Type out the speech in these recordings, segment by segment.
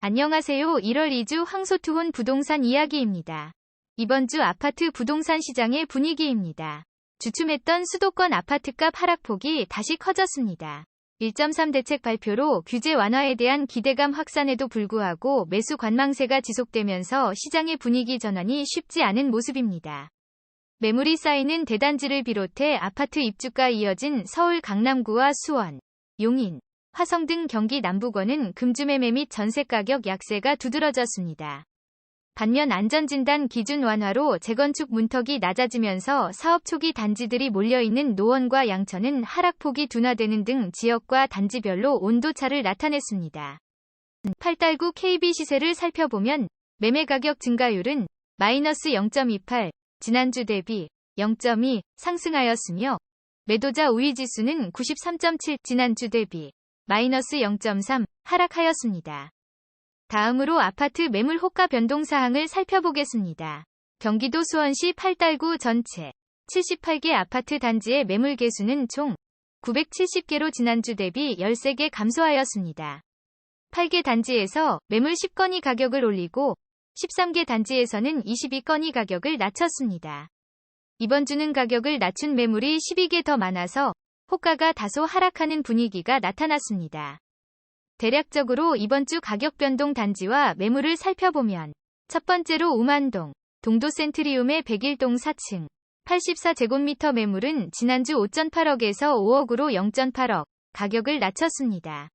안녕하세요. 1월 2주 황소투혼 부동산 이야기입니다. 이번 주 아파트 부동산 시장의 분위기입니다. 주춤했던 수도권 아파트값 하락폭이 다시 커졌습니다. 1.3 대책 발표로 규제 완화에 대한 기대감 확산에도 불구하고 매수 관망세가 지속되면서 시장의 분위기 전환이 쉽지 않은 모습입니다. 매물이 쌓이는 대단지를 비롯해 아파트 입주가 이어진 서울 강남구와 수원, 용인, 화성 등 경기 남부권은 금주매매 및 전세 가격 약세가 두드러졌습니다. 반면 안전진단 기준 완화로 재건축 문턱이 낮아지면서 사업 초기 단지들이 몰려있는 노원과 양천은 하락폭이 둔화되는 등 지역과 단지별로 온도차를 나타냈습니다. 8달구 KB 시세를 살펴보면 매매 가격 증가율은 마이너스 0.28, 지난주 대비 0.2 상승하였으며 매도자 우위 지수는 93.7 지난주 대비 마이너스 0.3 하락하였습니다. 다음으로 아파트 매물 호가 변동 사항을 살펴보겠습니다. 경기도 수원시 8달구 전체 78개 아파트 단지의 매물 개수는 총 970개로 지난주 대비 13개 감소하였습니다. 8개 단지에서 매물 10건이 가격을 올리고 13개 단지에서는 22건이 가격을 낮췄습니다. 이번 주는 가격을 낮춘 매물이 12개 더 많아서 호가가 다소 하락하는 분위기가 나타났습니다. 대략적으로 이번 주 가격 변동 단지와 매물을 살펴보면 첫 번째로 우만동, 동도 센트리움의 101동 4층, 84제곱미터 매물은 지난주 5.8억에서 5억으로 0.8억 가격을 낮췄습니다.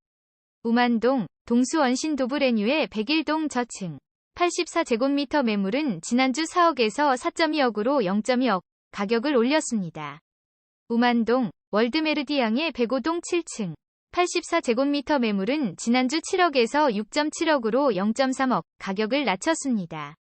우만동, 동수원 신 도브레뉴의 101동 저층, 84제곱미터 매물은 지난주 4억에서 4.2억으로 0.2억 가격을 올렸습니다. 우만동, 월드메르디앙의 105동 7층, 84제곱미터 매물은 지난주 7억에서 6.7억으로 0.3억 가격을 낮췄습니다.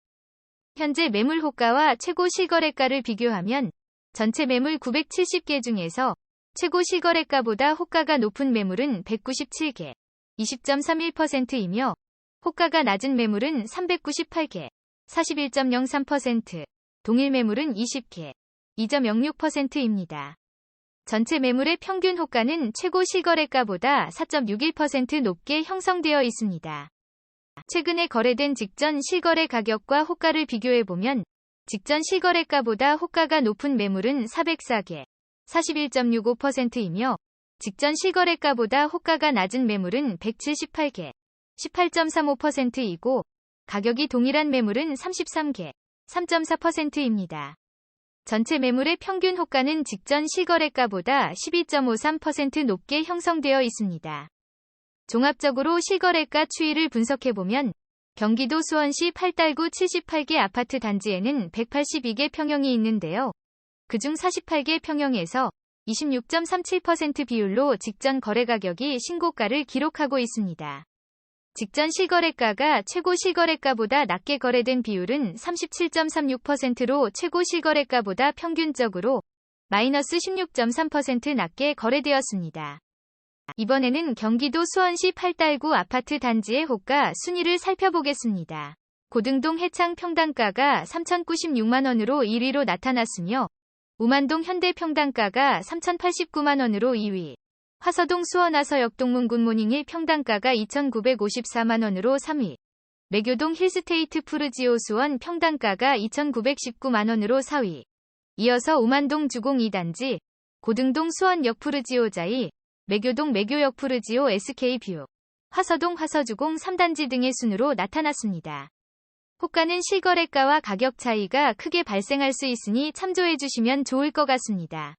현재 매물 호가와 최고 실거래가를 비교하면 전체 매물 970개 중에서 최고 실거래가보다 호가가 높은 매물은 197개, 20.31%이며 호가가 낮은 매물은 398개, 41.03%, 동일 매물은 20개, 2.06%입니다. 전체 매물의 평균 호가는 최고 실거래가보다 4.61% 높게 형성되어 있습니다. 최근에 거래된 직전 실거래 가격과 호가를 비교해보면 직전 실거래가보다 호가가 높은 매물은 404개, 41.65%이며 직전 실거래가보다 호가가 낮은 매물은 178개, 18.35%이고 가격이 동일한 매물은 33개, 3.4%입니다. 전체 매물의 평균 호가는 직전 실거래가보다 12.53% 높게 형성되어 있습니다. 종합적으로 실거래가 추이를 분석해보면 경기도 수원시 8달구 78개 아파트 단지에는 182개 평형이 있는데요. 그중 48개 평형에서 26.37% 비율로 직전 거래 가격이 신고가를 기록하고 있습니다. 직전 실거래가가 최고 실거래가보다 낮게 거래된 비율은 37.36%로 최고 실거래가보다 평균적으로 마이너스 16.3% 낮게 거래되었습니다. 이번에는 경기도 수원시 8달구 아파트 단지의 호가 순위를 살펴보겠습니다. 고등동 해창 평당가가 3,096만원으로 1위로 나타났으며 우만동 현대 평당가가 3,089만원으로 2위, 화서동 수원하서역 동문 굿모닝 1 평당가가 2,954만원으로 3위. 매교동 힐스테이트 푸르지오 수원 평당가가 2,919만원으로 4위. 이어서 오만동 주공 2단지, 고등동 수원역 푸르지오 자이, 매교동 매교역 푸르지오 SK뷰, 화서동 화서주공 3단지 등의 순으로 나타났습니다. 호가는 실거래가와 가격 차이가 크게 발생할 수 있으니 참조해 주시면 좋을 것 같습니다.